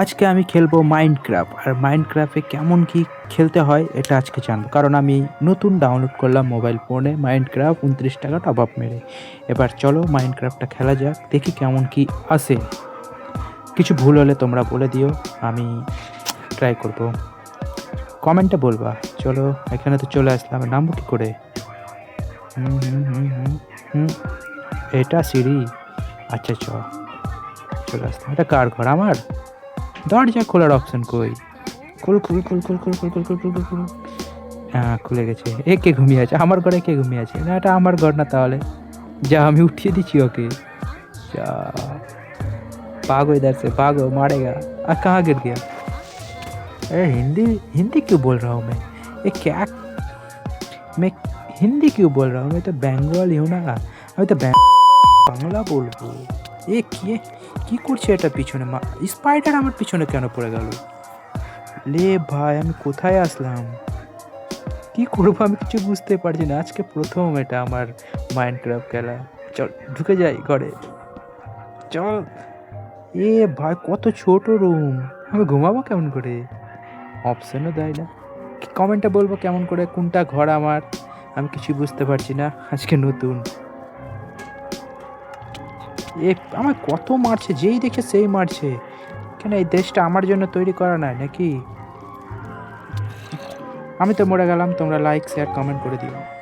আজকে আমি খেলব মাইনক্রাফট আর মাইনক্রাফটে কেমন কি খেলতে হয় এটা আজকে জানব। কারণ আমি নতুন ডাউনলোড করলাম মোবাইল ফোনে মাইনক্রাফট উনত্রিশ টাকা টপ মেরে। এবার চলো মাইনক্রাফটটা খেলা যাক, দেখি কেমন কি আসে। কিছু ভুল হলে তোমরা বলে দিও, আমি ট্রাই করব। কমেন্টে বলবা, চলো এখানে তো চলে আসলাম নামবো কী করে? এটা সিঁড়ি। আচ্ছা চ, চলে আসলাম। এটা কার ঘর, আমার? দরজা খোলার অপশন কই খুল খুল খুল খুল খুল খুল খুল খুল খুল খুল খুল হ্যাঁ খুলে গেছে এ কে ঘুমিয়ে আছে আমার ঘরে কে ঘুমিয়ে আছে না এটা আমার ঘর না তাহলে যা আমি उठिए দিচ্ছি ওকে যা भागो इधर से भागो मारेगा आ कहाँ गिर गया अरे हिंदी हिंदी क्यों बोल रहा हूँ मैं ये क्या मैं हिंदी क्यों बोल रहा हूँ मैं तो বেঙ্গলি हूँ না আমি তো ব্যাং- বাংলা বলবো এ কি কি করছে এটা পিছনে? মা স্পাইডার আমার পিছনে কেন পড়ে গেল? লে ভাই আমি কোথায় আসলাম? কি করব? আমি কিছু বুঝতে পারছি না। আজকে প্রথম এটা আমার মাইন্ড ক্রাফট খেলা। চল ঢুকে যাই ঘরে। চল। এ ভাই কত ছোট রুম আমি ঘুমাবো কেমন করে? অপশনও দেয় না। কমেন্টে বলব কেমন করে? কোনটা ঘর আমার? আমি কিছু বুঝতে পারছি না। আজকে নতুন। এ আমার কত মারছে, যেই দেখে সেই মারছে। কেন এই দেশটা আমার জন্য তৈরি করা নাই নাকি? আমি তো মরে গেলাম, তোমরা লাইক শেয়ার কমেন্ট করে দিও।